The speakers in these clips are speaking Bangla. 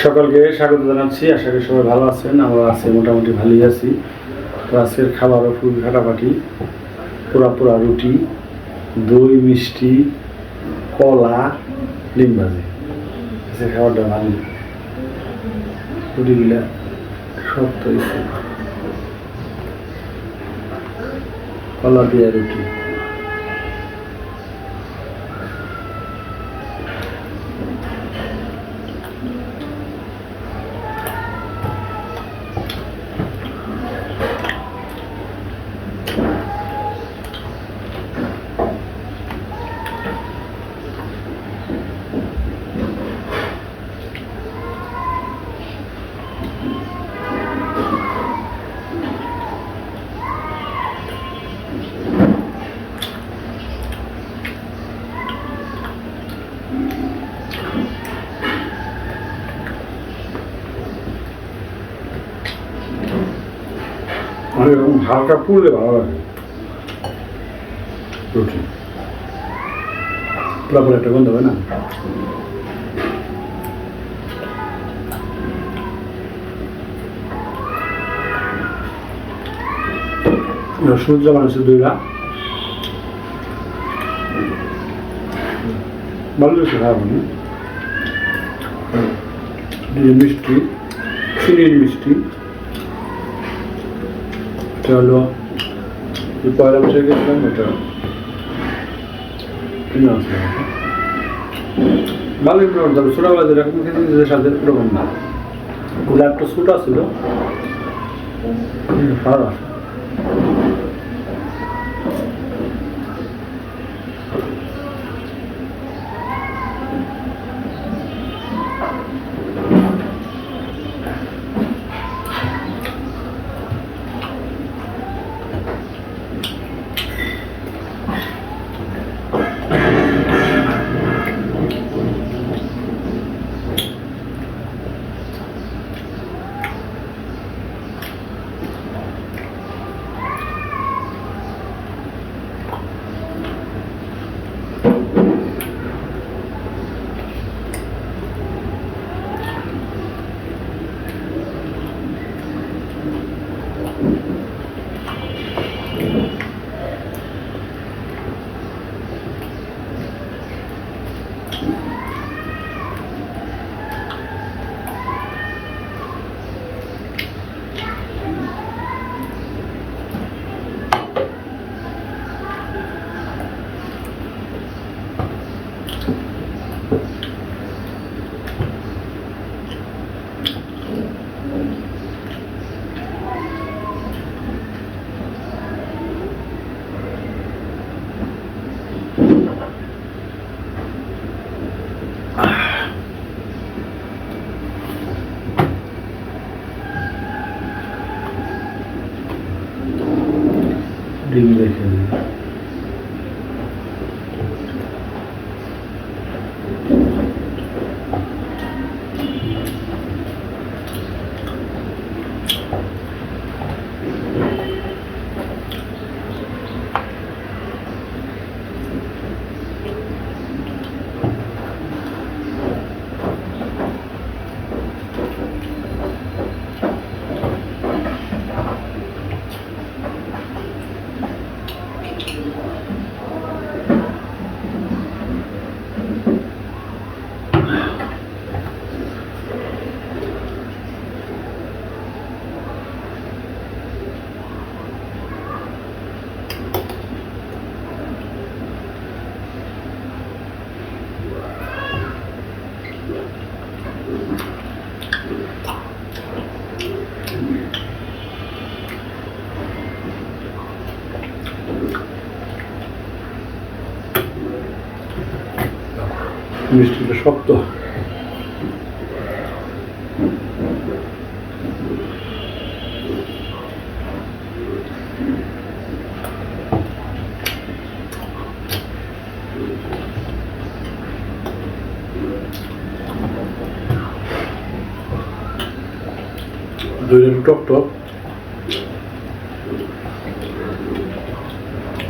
সকলকে স্বাগত জানাচ্ছি। আশা করি সবাই ভালো আছেন আমরা আছি, মোটামুটি ভালোই আছি। আজকের খাবারও খুবই ফাটাফাটি পোড়া পোড়া রুটি, দই, মিষ্টি, কলা, ডিম ভাজি। আজকে খাবারটা ভালো। রুটিগুলা শক্ত কলা দিয়ে রুটি মানে এরকম হালকা পুড়লে ভালো লাগে। রুটি। পুরা একটা গন্ধ হয় না? সূর্য মানুষে দুইটা ভালো লাগছে মানে। মিষ্টি চিনির মিষ্টি। এটা হলো পয়লা বছর গেছিলাম, এটা কিনে আসলাম ভালোই মোটামুটি তবে ছোটোবেলা যেরকম খেতে যে স্বাদের ওরকম না। গোলাপটা ছোটা ছিল। ভালো। আছে মিষ্টিটা শক্ত। টক টক।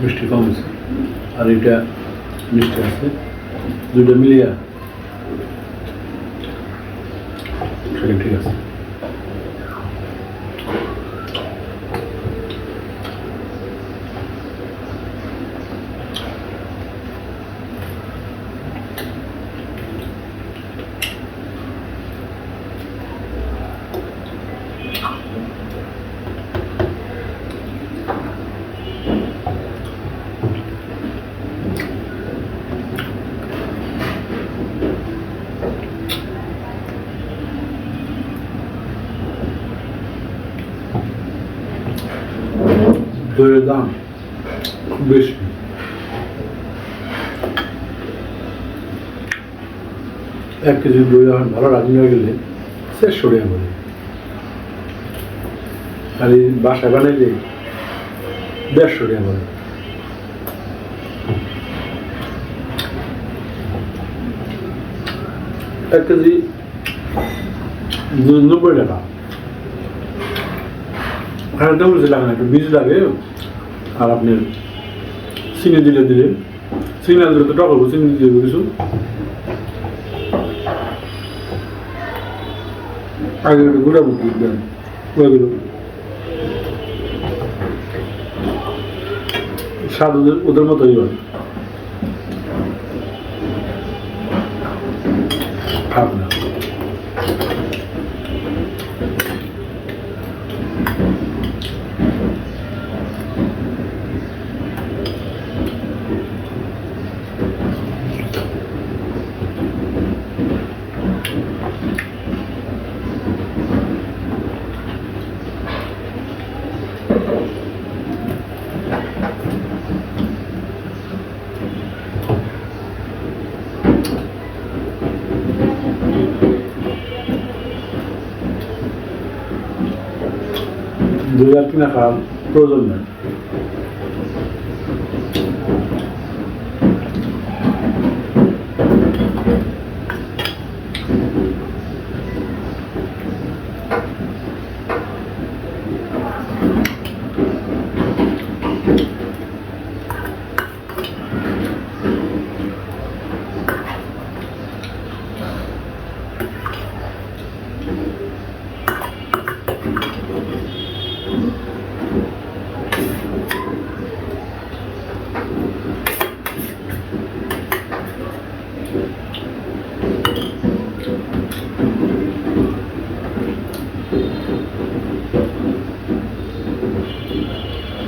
মিষ্টি কম আছে। আর এটা মিষ্টি আছে। দুইটা মিলিয়া সেটা ঠিক আছে দইয়ের দাম খুব বেশি এক কেজি দই যখন ভালো রান্না হয়ে গেলে শেষ সরিয়ে বলে আর বাসায় বানাইলে দেড়শো টাকা বলে এক কেজি নব্বই টাকা বুঝতে লাগে না একটু বীজ লাগে আর আপনি চিনি দিলে দিলে। চিনি না দিলে তো টক হব চিনি দিলে কিছু আগে একটু গুঁড়া বুদ্ধি দেন ওইগুলো স্বাদ ওদের মতোই হয়। খারাপ না দুই আর কিনা খাওয়ার প্রয়োজন নেই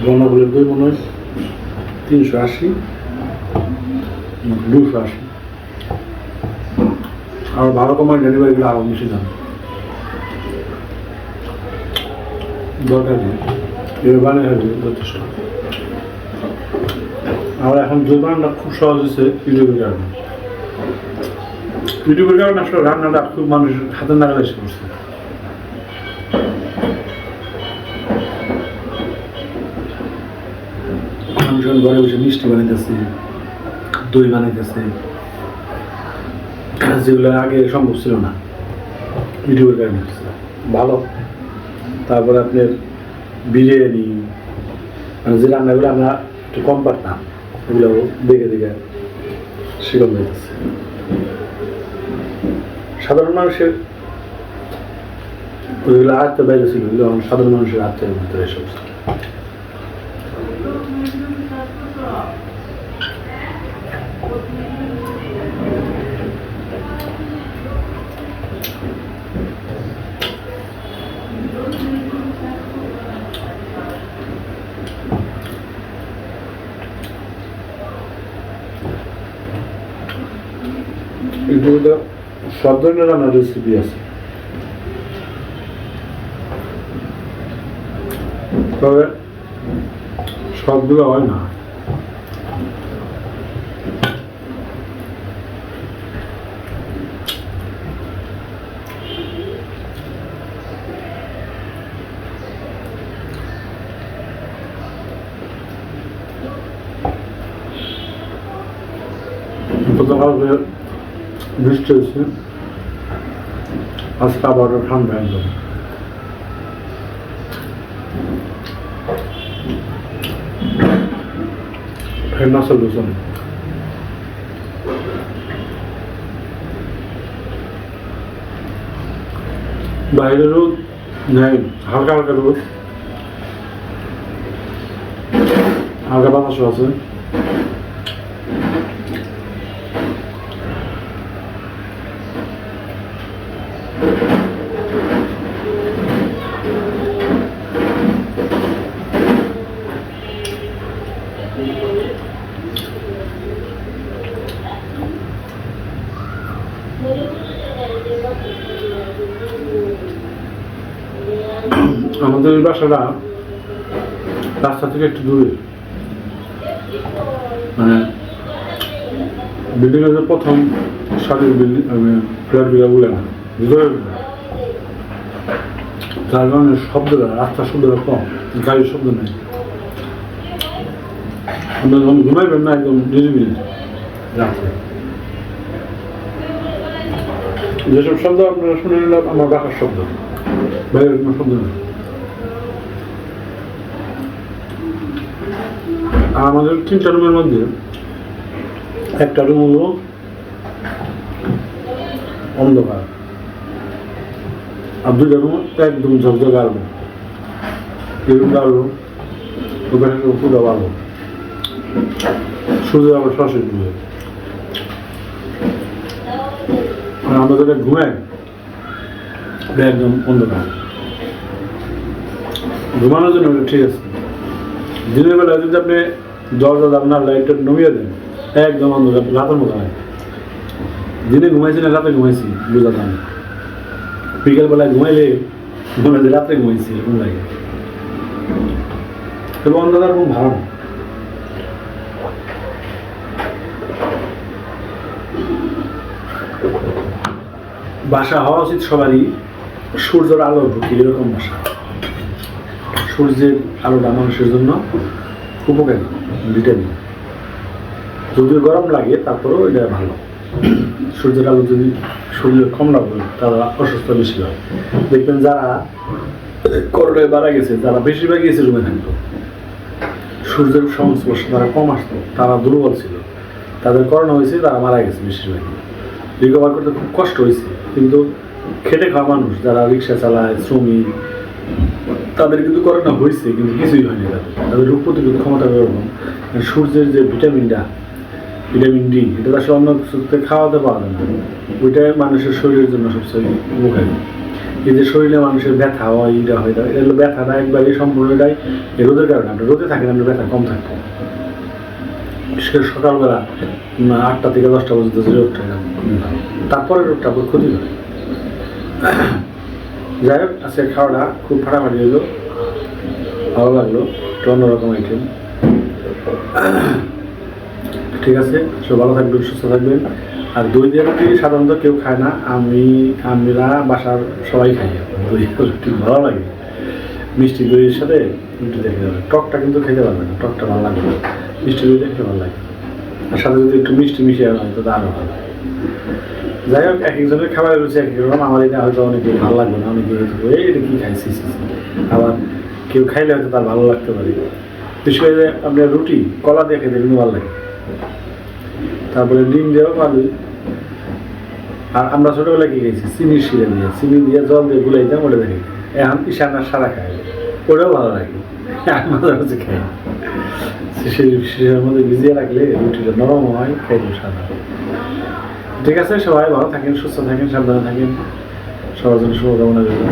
গণগুলোর বই মনে হয় তিনশো আশি, দুশো আশি। আর ভালো কোম্পানি ডেলিভারিগুলো আরও বেশি দাম। দরকার নেই। বানিয়ে হবে যথেষ্ট। আর এখন যে বানানটা খুব সহজ হয়েছে ইউটিউবের কারণে। ইউটিউবের কারণে আসলে রান্নাটা খুব মানুষ হাতের নাগালে এসে করছে মানুষজন ঘরে বসে মিষ্টি বানাইতেছে, দই বানাইতেছে। যেগুলো আগে সম্ভব ছিল না ইউটিউবের কারণে। ভালো। তারপরে আপনার বিরিয়ানি মানে যে রান্নাগুলো আমরা একটু কম পারতাম, এগুলো দেখে দেখে শিখল যাইতেছে সাধারণ মানুষের, ওইগুলো আয়ত্ত বাইরে ছিল সাধারণ মানুষের আয়ত্তের ভিতরে এসে বসে। ইউটিউবে সব ধরনের রান্নার রেসিপি আছে। তবে সবগুলো হয় না। বৃষ্টি হয়েছে। আজকে আবার ঠান্ডা একদম ফ্যান না চলবে চলে বাইরে রোদ নেই হালকা হালকা রোদ হালকা বাতাসও আছে আমাদের বাসাটা রাস্তা থেকে একটু দূরে। মানে বিল্ডিং যে প্রথম সারির বিল্ডিং ফ্ল্যাটগুলা বলে না ভিতরে তার কারণে শব্দটা, রাস্তার শব্দটা কম, গাড়ির শব্দ নেই। আপনার ঘুমাইবেন না একদম নিরিবিলি রাত্রে। যেসব শব্দ আপনারা শুনে নিলাম আমার বাসার শব্দ। বাইরের কোনো শব্দ নেই। আমাদের তিনটা রুমের মধ্যে একটা রুম হলো অন্ধকার। আর দুইটা রুম একদম ঝকঝকে আলো এই রুমটা আলো ওখানে পুরো আলো সূর্য আবার সরাসরি ডুবে আর আমরা যেটা ঘুমাই একদম অন্ধকার। ঘুমানোর জন্য ঠিক আছে। দিনের বেলা যদি আপনি দরজা জানলার লাইটটা দেন। একদম অন্ধকার রাতের মতো হয় দিনে ঘুমাইছি না, রাতে ঘুমাইছি ঘুমাইলে রাতে ঘুমাইছি, এরকম লাগে। তবে অন্ধকার ভালো বাসা হওয়া উচিত সবারই, সূর্যের আলো ঢুকি এরকম বাসা। সূর্যের আলোটা মানুষের জন্য উপকারী। ভিটামিন যদিও গরম লাগে, তারপরেও এটা ভালো। সূর্যের আলো যদি শরীরে কম লাগবে তারা অসুস্থ বেশি হয়। দেখবেন যারা করোনায় মারা গেছে যারা বেশিরভাগ গেছে রুমে থাকতো। সূর্যের সংস্পর্শ তারা কম আসতো, তারা দুর্বল ছিল। তাদের করোনা হয়েছে, তারা মারা গেছে বেশিরভাগই। রিকভার করতে খুব কষ্ট হয়েছে। কিন্তু খেটে খাওয়া মানুষ, যারা রিক্সা চালায়, শ্রমিক তাদের কিন্তু করোনা হয়েছে, কিন্তু কিছুই হয়নি তাদের। রোগ প্রতিরোধ ক্ষমতা এরকম সূর্যের যে ভিটামিনটা ভিটামিন ডি এটা আসলে অন্য কিছুতে খাওয়াতে যায় না। ওইটাই মানুষের শরীরের জন্য সবচেয়ে উপকারী। এই যে শরীরে মানুষের ব্যথা হয়, ইটা হয়, এটা হলো ব্যথাটা একবারই সম্পূর্ণটাই রোদের কারণে। আমরা রোদে থাকেন আমরা ব্যথা কম থাকব বিশেষ করে সকালবেলা আটটা থেকে দশটা পর্যন্ত যে রোগটা এটা তারপরে রোগটা ক্ষতি করে। যাই হোক আজকে খাওয়াটা খুব ফাটাফাটি হলো। ভালো লাগল একটু অন্যরকম আইটেম ঠিক আছে সব ভালো থাকবেন, সুস্থ থাকবেন। আর দই দিয়ে রুটি সাধারণত কেউ খায় না, আমি, আমরা বাসার সবাই খাই। দই রুটি ভালো লাগে। মিষ্টি দইয়ের সাথে রুটি দেখে যাবে টকটা কিন্তু খেতে পারবে না, টকটা ভালো লাগবে মিষ্টি দই দেখতে ভালো লাগে। আর সাথে যদি একটু মিষ্টি মিশিয়ে হয় তো আরও ভালো। যাই হোক এক একজনের খাবারের রুচি এক রকম আমার এটা হয়তো অনেকে ভালো লাগবে না অনেকে এই এটা কি খাইছি। আবার কেউ খাইলে হয়তো তার ভালো লাগতে পারে বিশেষ করে আপনার রুটি কলা দিয়ে খেতে কিন্তু ভালো লাগে তারপরে ডিম দিয়েও পারবে আর আমরা ছোটবেলায় কি খেয়েছি চিনির শিরে দিয়ে চিনি দিয়ে জল দিয়ে গুলাইতাম ওটা দেখে এখন ইশানার সারা খায় ওটাও ভালো লাগে মাঝে খাই সেই মধ্যে ভিজিয়ে রাখলে রুটিটা নরম হয় খাইতে সাদা ঠিক আছে সবাই ভালো থাকেন সুস্থ থাকেন সাবধানে থাকেন। সবার জন্য শুভকামনা রইল।